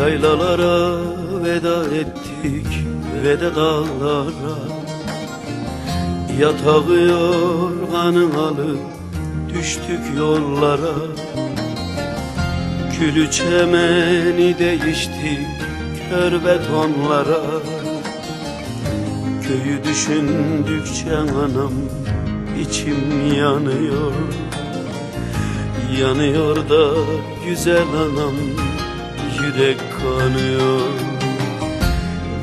Yaylalara veda ettik ve de dağlara. Yatağı yorganın alıp düştük yollara. Külü çemeni değiştik kör betonlara. Köyü düşündükçe anam içim yanıyor. Yanıyor da güzel anam yürek kanıyor.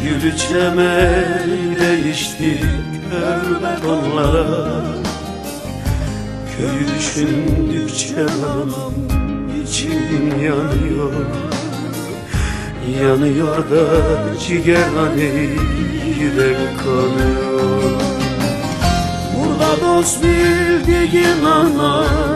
Gülü çemeni değiştik kör betonlara Köyü düşündükçe anam içim yanıyor. Yanıyor da ciğer hani yürek kanıyor. Burada dost bildiğin ana